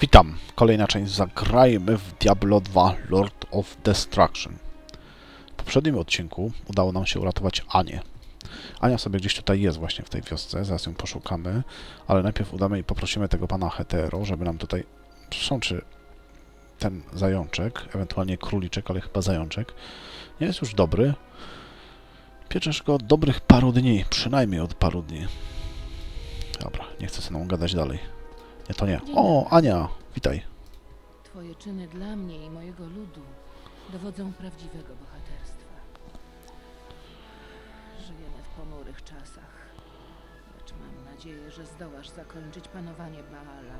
Witam. Kolejna część. Zagrajmy w Diablo 2 Lord of Destruction. W poprzednim odcinku udało nam się uratować Anię. Ania sobie gdzieś tutaj jest właśnie w tej wiosce, zaraz ją poszukamy, ale najpierw udamy i poprosimy tego pana Hetero, żeby nam tutaj przeprzączy ten zajączek, ewentualnie króliczek, ale chyba zajączek. Nie jest już dobry. Pieczesz go od dobrych paru dni, przynajmniej od paru dni. Dobra, nie chcę ze mną gadać dalej. Nie, to nie. O. Ania, witaj. Twoje czyny dla mnie i mojego ludu dowodzą prawdziwego bohaterstwa. Żyjemy w ponurych czasach, lecz mam nadzieję, że zdołasz zakończyć panowanie Baala.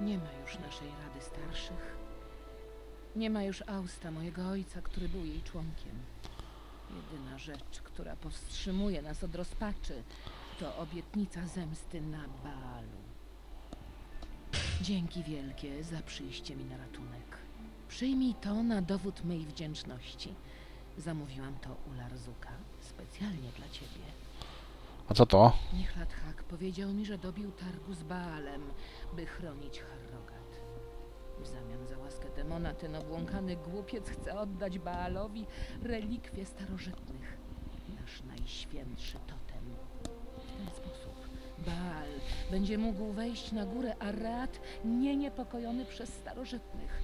Nie ma już naszej Rady Starszych. Nie ma już Austa, mojego ojca, który był jej członkiem. Jedyna rzecz, która powstrzymuje nas od rozpaczy, to obietnica zemsty na Baalu. Dzięki wielkie za przyjście mi na ratunek. Przyjmij to na dowód mej wdzięczności. Zamówiłam to u Larzuka specjalnie dla ciebie. A co to? Nichlat Hak powiedział mi, że dobił targu z Baalem, by chronić Harrogat. W zamian za łaskę demona ten obłąkany głupiec chce oddać Baalowi relikwie starożytnych. Nasz najświętszy totem. Baal będzie mógł wejść na górę Arrat nie niepokojony przez starożytnych.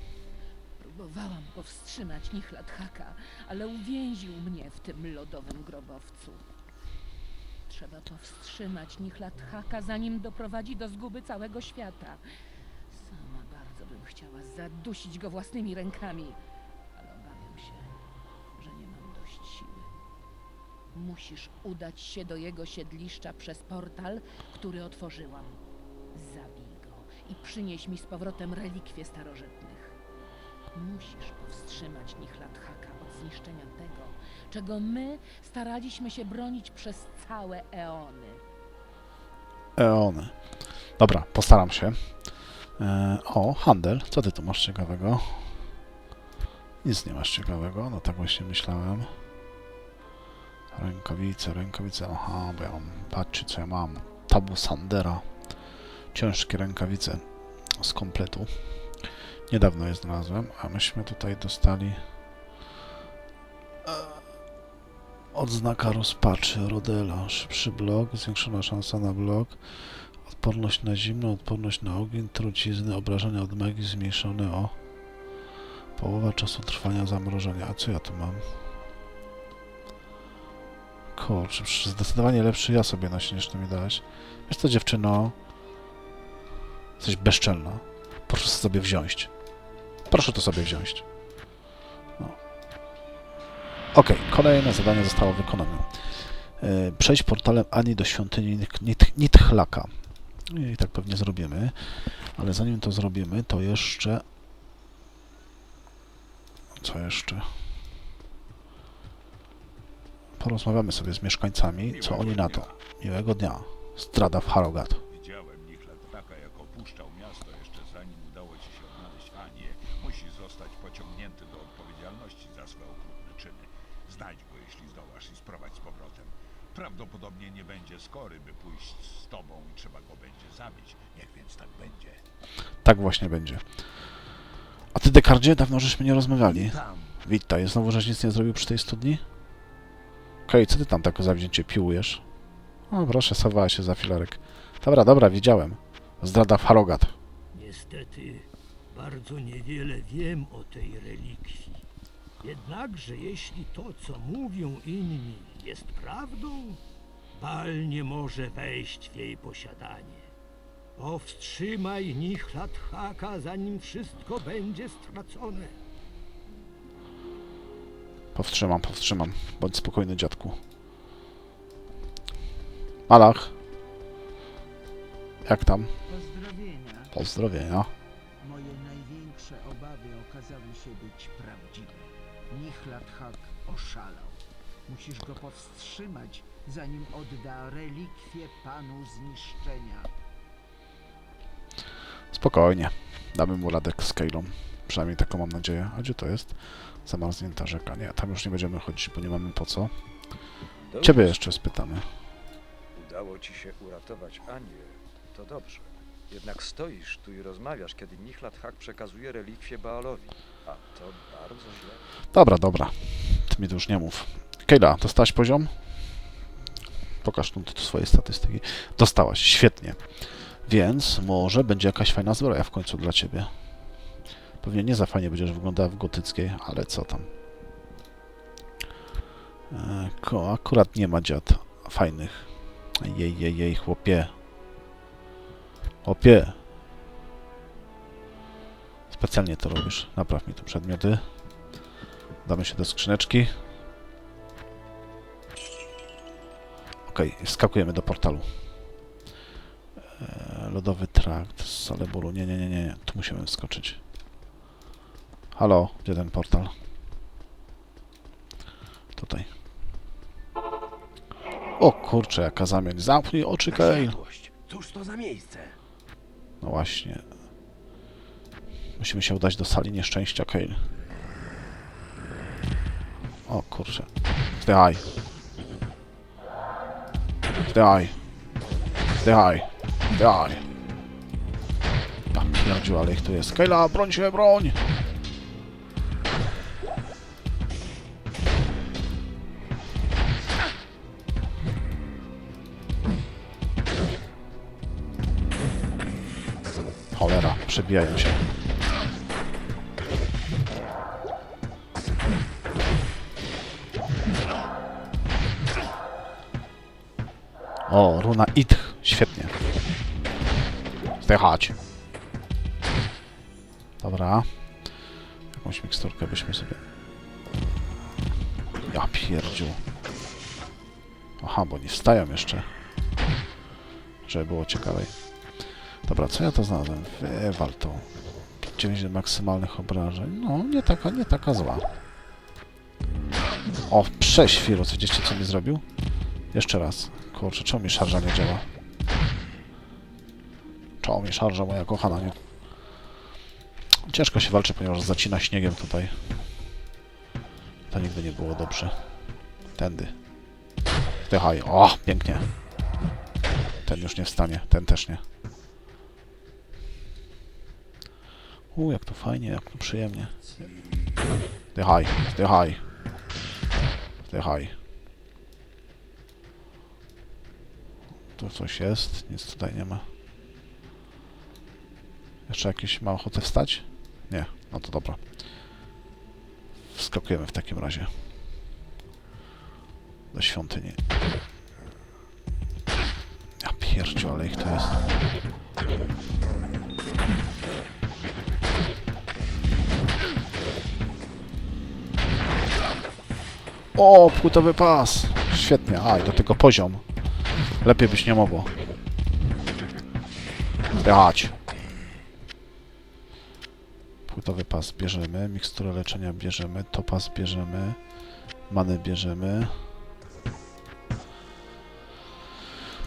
Próbowałam powstrzymać Nichlat Haka, ale uwięził mnie w tym lodowym grobowcu. Trzeba powstrzymać Nichlat Haka, zanim doprowadzi do zguby całego świata. Sama bardzo bym chciała zadusić go własnymi rękami, Musisz udać się do jego siedliszcza przez portal, który otworzyłam. Zabij go i przynieś mi z powrotem relikwie starożytnych. Musisz powstrzymać Nichlat Haka od zniszczenia tego, czego my staraliśmy się bronić przez całe eony. Eony. Dobra, postaram się. E, o, handel. Co ty tu masz ciekawego? Nic nie masz ciekawego, no tak właśnie myślałem. Rękawice, rękawice, aha, bo ja mam, patrzcie co ja mam. Tabu Sandera. Ciężkie rękawice z kompletu. Niedawno je znalazłem, a myśmy tutaj dostali e, odznaka rozpaczy Rodela. Szybszy blok, zwiększona szansa na blok. Odporność na zimno, odporność na ogień, trucizny, obrażenia od magii zmniejszone o połowa czasu trwania zamrożenia. A co ja tu mam? Kurczę, zdecydowanie lepszy ja sobie nosi niż ty mi dałeś. Wiesz co, dziewczyno? Jesteś bezczelna. Proszę sobie wziąć. Proszę to sobie wziąć. No. Okej, kolejne zadanie zostało wykonane. E, Przejść portalem Ani do świątyni Nit- Nithlaka. I tak pewnie zrobimy. Ale zanim to zrobimy, to jeszcze... Co jeszcze? Porozmawiamy sobie z mieszkańcami, co oni na to. Miłego dnia. Strada w Harrogat. Widziałem jak opuszczał miasto jeszcze zanim udało ci się odnaleźć Anię. Musi zostać pociągnięty do odpowiedzialności za swe okrutne czyny. Znajdź go, jeśli zdołasz i sprowadź z powrotem. Prawdopodobnie nie będzie skory, by pójść z tobą i trzeba go będzie zabić. Niech więc tak będzie. Tak właśnie będzie. A ty, Dekardzie, dawno żeśmy nie rozmawiali. Tam. Witaj, znowu żeś nic nie zrobił przy tej studni? Okej, co ty tam tak zawzięcie piłujesz? O, proszę, schowała się za filarek. Dobra, dobra, widziałem. Zdrada w Harrogat. Niestety, bardzo niewiele wiem o tej relikwii. Jednakże jeśli to, co mówią inni, jest prawdą, Bal nie może wejść w jej posiadanie. Powstrzymaj Nichlat Haka, zanim wszystko będzie stracone. Powstrzymam, powstrzymam. Bądź spokojny, dziadku. Malach. Jak tam? Pozdrowienia. Pozdrowienia. Moje największe obawy okazały się być prawdziwe. Nichlat Hak oszalał. Musisz go powstrzymać, zanim odda relikwie panu zniszczenia. Spokojnie. Damy mu radę z Kailą. Przynajmniej taką mam nadzieję. A gdzie to jest? Zamarznięta rzeka. Nie, tam już nie będziemy chodzić, bo nie mamy po co. Ciebie jeszcze spytamy. Udało ci się uratować Anię. To dobrze. Jednak stoisz tu i rozmawiasz, kiedy Nichlat Hak przekazuje relikwie Baalowi. A to bardzo źle. Dobra, dobra. Ty mi to już nie mów. Kejla, dostałaś poziom? Pokaż tu swoje statystyki. Dostałaś, świetnie. Więc może będzie jakaś fajna zbroja w końcu dla ciebie. Pewnie nie za fajnie będziesz wyglądała w gotyckiej, ale co tam. E, Ko, akurat nie ma dziad fajnych. Jej, jej, jej, chłopie. Chłopie. Specjalnie to robisz. Napraw mi tu przedmioty. Damy się do skrzyneczki. Okej, skakujemy do portalu. E, lodowy trakt z Saleburu. Nie, nie, nie, nie, nie. Tu musimy wskoczyć. Halo, gdzie ten portal? Tutaj. O kurczę, jaka zamień. Zamknij oczy, Kale. Cóż to za miejsce? No właśnie. Musimy się udać do sali nieszczęścia, Kale. O kurczę. Wdychaj. Wdychaj. Wdychaj. Wdychaj. Ja pierdziu, ale ich tu jest. Kayla, broń się, broń! Przebijają się. O, runa Itch. Świetnie. Zdychać. Dobra. Jakąś miksturkę byśmy sobie... Ja pierdziu. Aha, bo nie wstają jeszcze. Żeby było ciekawej. Dobra, co ja to znalazłem? Wywal to. 9 maksymalnych obrażeń. No, nie taka, nie taka zła. O, prześwirus. Widzicie, co mi zrobił? Jeszcze raz. Kurczę, czemu mi szarża nie działa? Czemu mi szarża, moja kochana, nie? Ciężko się walczy, ponieważ zacina śniegiem tutaj. To nigdy nie było dobrze. Tędy. Wdychaj. O, pięknie. Ten już nie wstanie, ten też nie. U, jak to fajnie, jak to przyjemnie. Wdychaj, wdychaj. Wdychaj. Tu coś jest, nic tutaj nie ma. Jeszcze jakieś ma ochotę wstać? Nie, no to dobra. Wskakujemy w takim razie. Do świątyni. Ja pierdziu, ale ich to jest. O, płytowy pas! Świetnie, a i do tego poziom. Lepiej byś nie mogło. Jechać. Płytowy pas bierzemy, miksturę leczenia bierzemy, topas bierzemy, many bierzemy.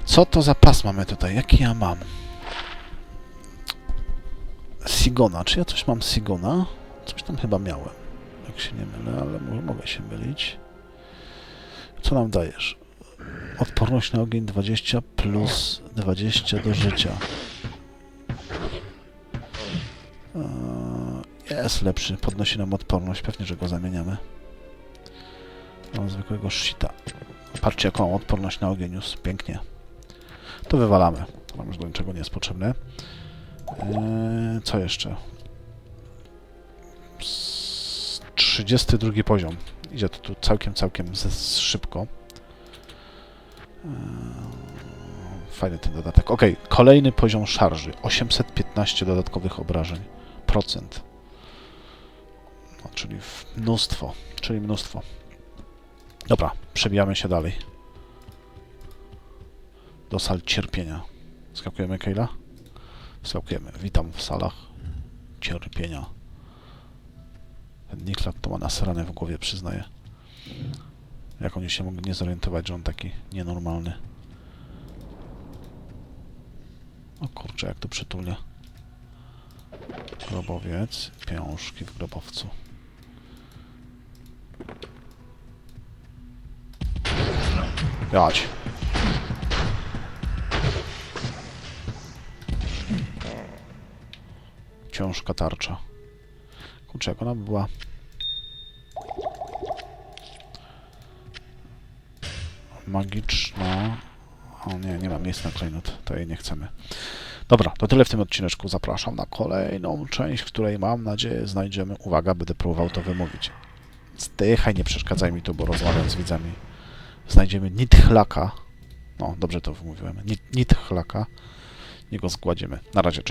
Co to za pas mamy tutaj? Jaki ja mam? Sigona. Czy ja coś mam Sigona? Coś tam chyba miałem. Jak się nie mylę, ale mogę się mylić. Co nam dajesz? Odporność na ogień 20 plus 20 do życia. Eee, Jest lepszy, podnosi nam odporność, pewnie, że go zamieniamy. Mam zwykłego shita. Patrzcie, jaką odporność na ogień już, pięknie. To wywalamy, to już do niczego nie jest potrzebne. Eee, co jeszcze? S- 32 poziom. Idzie to tu całkiem, całkiem szybko. Eee, Fajny ten dodatek. Ok, kolejny poziom szarży. 815 dodatkowych obrażeń. Procent. No, czyli mnóstwo. Czyli mnóstwo. Dobra, przebijamy się dalej. Do sal cierpienia. Skakujemy, Kejla? Skakujemy. Witam w salach cierpienia. Ten Niklat to ma nasrane w głowie, przyznaję. Jak oni się mogli nie zorientować, że on taki nienormalny. O kurczę, jak to przytulnie. Grobowiec, pieniążki w grobowcu. Jać. książka tarcza. Kurczę, jak ona by była... Magiczna... O nie, nie ma miejsca na klejnot, to jej nie chcemy. Dobra, to tyle w tym odcineczku. Zapraszam na kolejną część, w której mam nadzieję znajdziemy... Uwaga, będę próbował to wymówić. Zdychaj, nie przeszkadzaj mi tu, bo rozmawiam z widzami. Znajdziemy Nithlaka. No, dobrze to wymówiłem. Nit- Nithlaka. I go zgładzimy. Na razie.